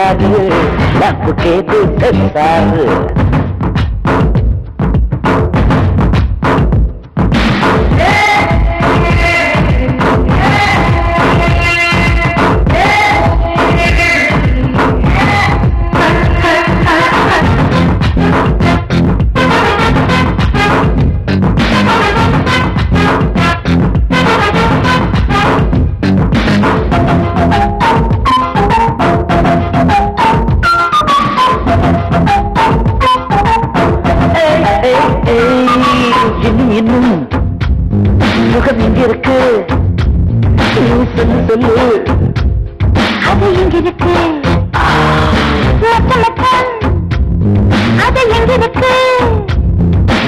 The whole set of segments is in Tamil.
చేశారు నాకు కేటు తెచ్చారు நீ சொல்லு சொல்லு. அது எங்க இருக்கு? அது எங்க இருக்கு?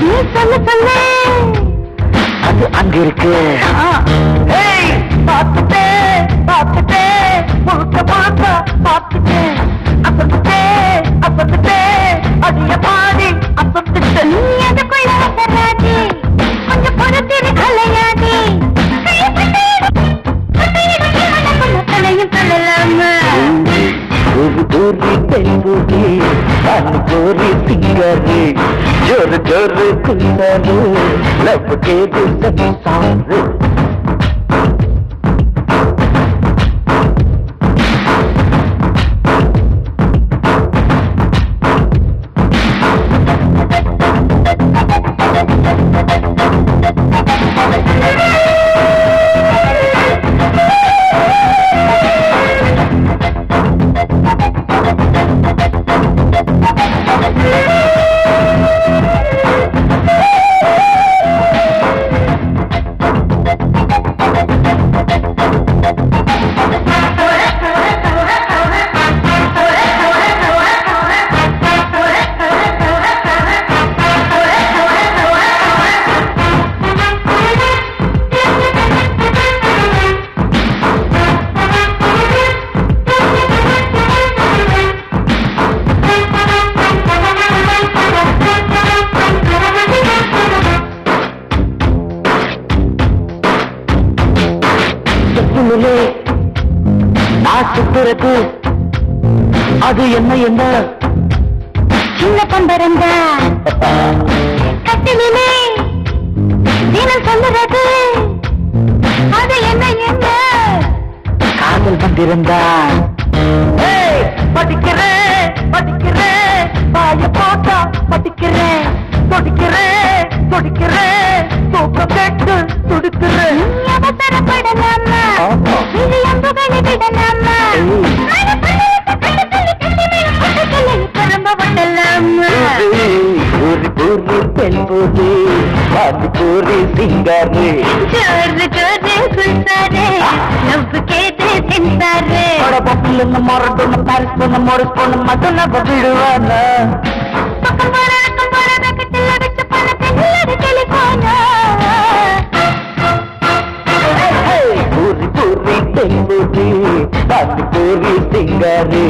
நீ சொல்லு சொல்லு. அது அங்க இருக்கு. பார்த்துட்டே பார்த்துட்டே. முழுக்க முழுக்க பார்த்துட்டே. அசந்துட்டே அசந்துட்டே. அடிய பாடி కోరి పెళ్ళి తను కోరి సింగరి జోరు జోరుకున్నాను. లవ్ కేదు సంసారు அது என்ன என்ன? சின்ன பம்பரந்த கட்டிலே தினம் சொல்லுறது. அது என்ன என்ன? காதல் வந்திருந்தான் ஏய், படிக்கிறேன் படிக்கிறேன் வாய போட்டா படிக்கிறேன் தொடிக்கிறேன் தொடிக்கிறேன் தூக்கம் கேட்டு துடிக்கிறேன் அவசரப்படலாமா. இது அம்புகளை விடலாமா? குழம்ப விடலாமா பூரி பூரி பெண் பூரி பாதி பூரி சிங்காரி ஜோரு பொண்ணு மொரட்டு பாரிஸ் பொண்ணு பொண்ணு மட்டும் நம்ம గోరి సింగారే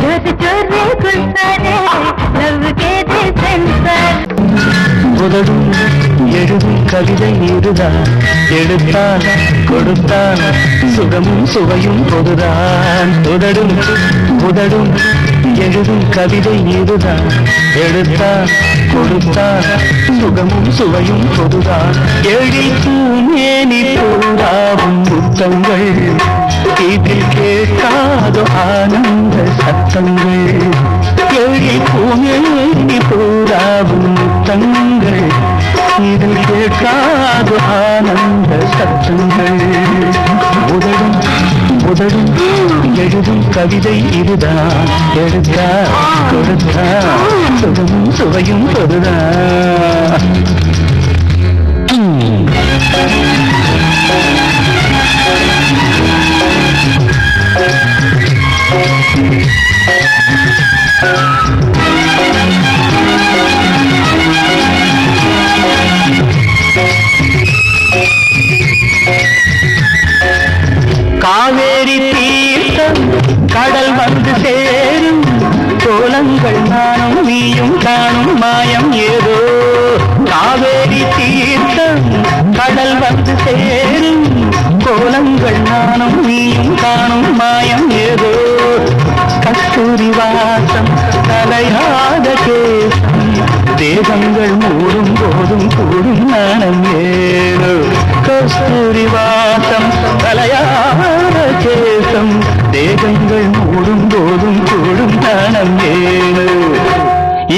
జగ చొర్రే గుండరే లవ్ కే பூரி எழுதும் கவிதை இதுதான் எடுத்தான் கொடுத்தான் சுகமும் சுவையும் பொதுதான் உதடும் உதடும் எழுதும் கவிதை இதுதான் எடுத்தான் கொடுத்தான் சுகமும் சுவையும் பொதுதான் எழிக்கும் மேனி பூராவும் புத்தங்கள் இதில் கேட்காத ஆனந்த சத்தங்கள். எழி பூமேனி பூராவும் முத்தங்கள். இதில் கேட்காது ஆனந்த சத்தங்கள் உதடும் உதடும் எழுதும் கவிதை இதுதான். எழுதா கொடுத்தா சுகமும் சுவையும் பொதுதான் காவேரி தீர்த்தம் கடல் வந்து சேரும். கோலங்கள் நானும் நீயும் காணும் மாயம் ஏதோ. காவேரி தீர்த்தம் கடல் வந்து சேரும். கோலங்கள் நானும் நீயும் காணும் மாயம் ஏதோ. கஸ்தூரி வாசம் தலையாத கேசம் தேகங்கள் மூடும் போதும் கூடும் நாணம் ஏனோ கஸ்தூரி வாசம் தலையாத கேசம் தேகங்கள் மூடும் போதும் கூடும் நாணம் ஏனோ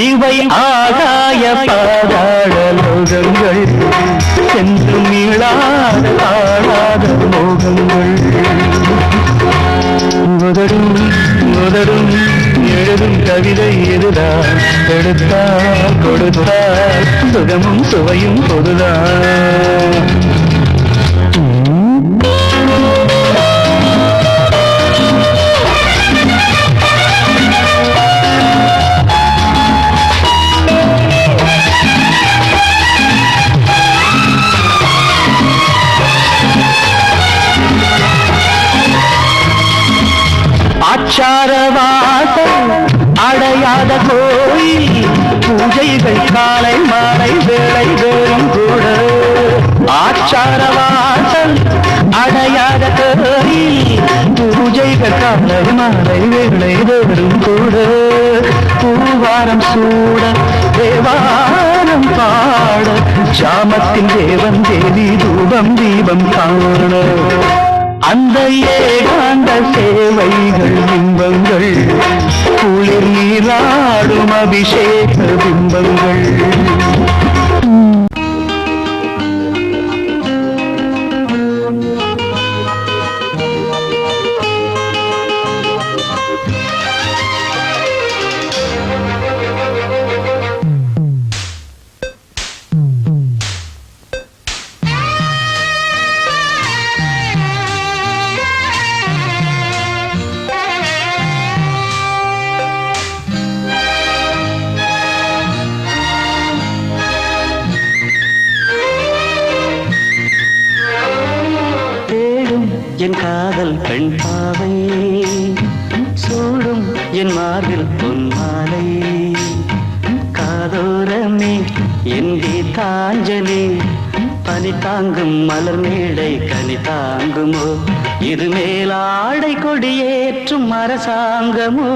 இவை ஆகாய பாதாள லோகங்கள். சென்று மீளாத ஆடாத மோகங்கள் முதடும் முதடும் எழுதும் கவிதை எதுதான் எடுத்தால் கொடுத்தால் சுகமும் சுவையும் பொதுதான் அடையாத கோயில் பூஜைகள் காலை மாலை வேலை வேறும் கூட. ஆச்சார வாசல் அடையாத கோயில் பூஜைகள் காலை மாலை வேலை வேறும் கூட. பூவாரம் சூட தேவாரம் பாட ஜாமத்தின் தேவன் தேவி தூபம் தீபம் காண. அந்த ஏகாந்த சேவைகள் பிம்பங்கள் குளிர் நீராடும் அபிஷேக பிம்பங்கள். பனி தாங்கும் மலர் மேடை கனி தாங்குமோ? இது மேலாடை கொடியேற்றும் அரசாங்கமோ?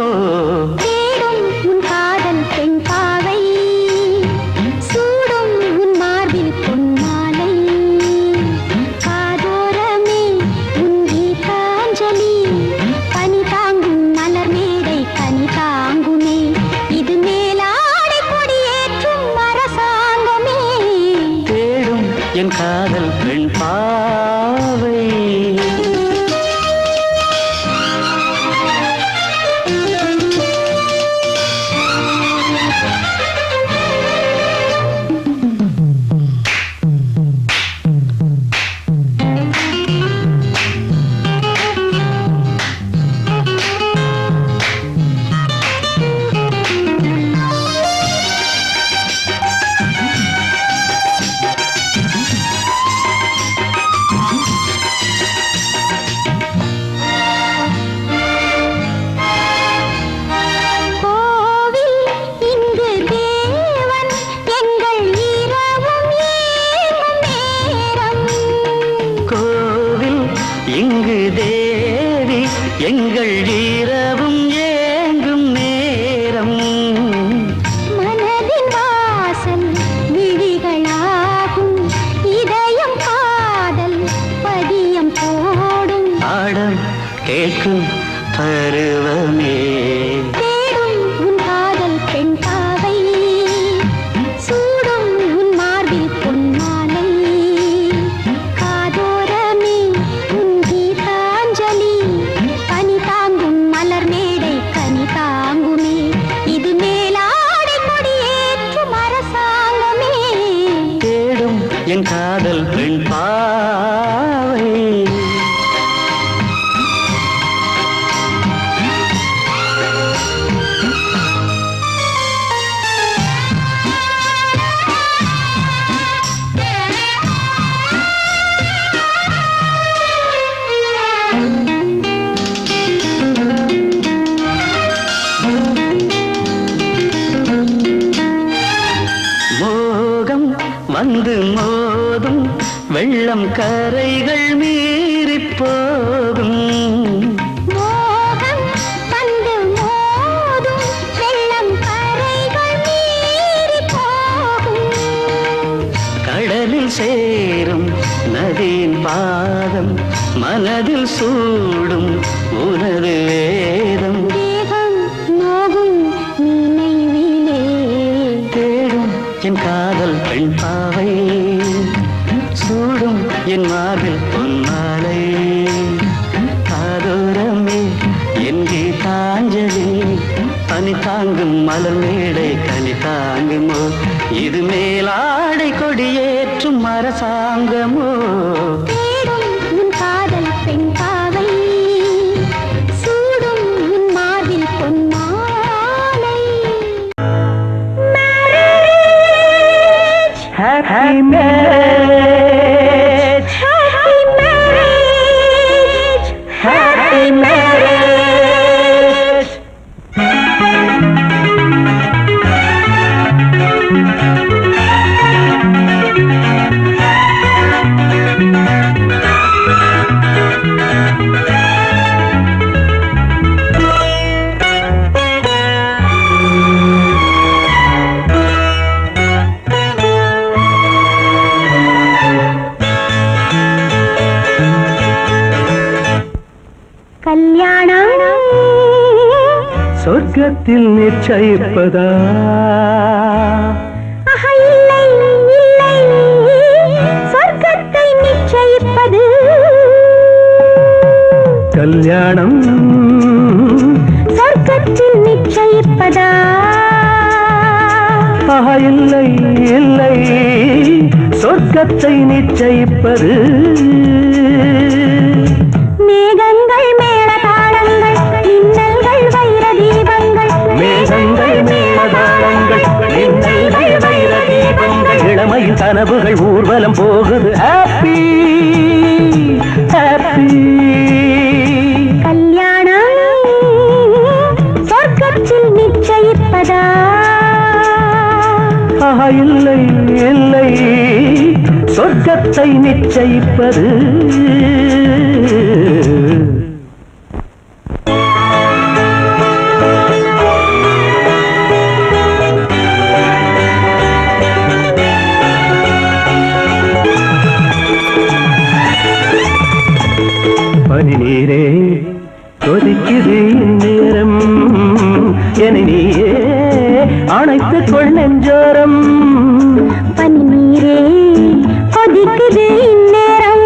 எங்கள் வந்து மோதும் வெள்ளம் கரைகள் மீறி போகும். சேரும் நதியின் பாதம் மனதில் சூடும் உனது வேதம் பனி மலர் மேடை கனி தாங்குமோ? இது மேலாடை கொடியேற்றும் அரசாங்கமோ? சொர்க்கத்தை நிச்சயிப்பது. கல்யாணம். சொர்க்கத்தில் நிச்சயிப்பதா? ஆஹா, இல்லை இல்லை. சொர்க்கத்தை நிச்சயிப்பது. கனவுகள் ஊர்வலம் போகுது. ஹாப்பி ஹாப்பி கல்யாணம் சொர்க்கத்தில் நிச்சயிப்பதா? இல்லை இல்லை. சொர்க்கத்தை நிச்சயிப்பது கொள் நெஞ்சோரம். பனி நீரே கொதிக்குது இந்நேரம்.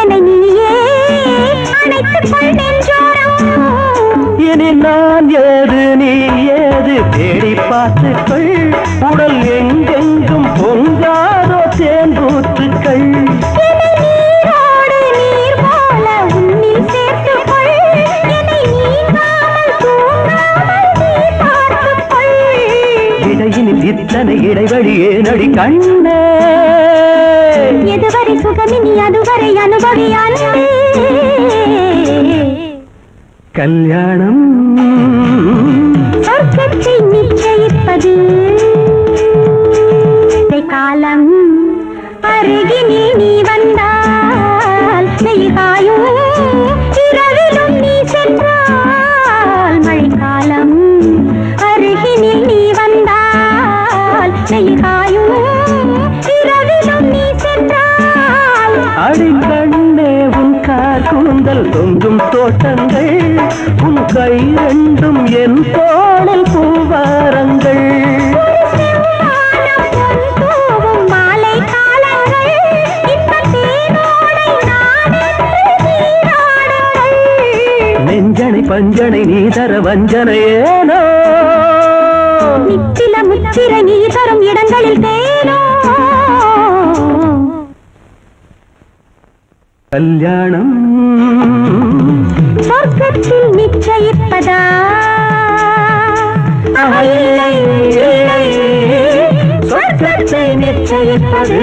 என்னை நீயே அணைத்துக் கொள் நெஞ்சோரம். இனி நான் ஏது நீ ஏது தேடி பார்த்துக்கள் உடல் எங்கெங்கும் இத்தனை இடைவெளி ஏனடி கண்ணே. எதுவரை சுகமினி அதுவரை அனுபவி அன்பே கல்யாணம். சொர்க்கத்தை நிச்சயிப்பது. தொங்கும் தோட்டங்கள் உன் கை ரெண்டும் என் தோளில் பூவாரங்கள். நெஞ்சனை பஞ்சனை நீ தர வஞ்சனை ஏனோ நித்தில முத்திர நீ தரும் இடங்களில் தேனோ கல்யாணம் சொர்க்கத்தில் நிச்சயிப்பதா ஆஹா, இல்லை, இல்லை, சொர்க்கத்தை நிச்சயிப்பது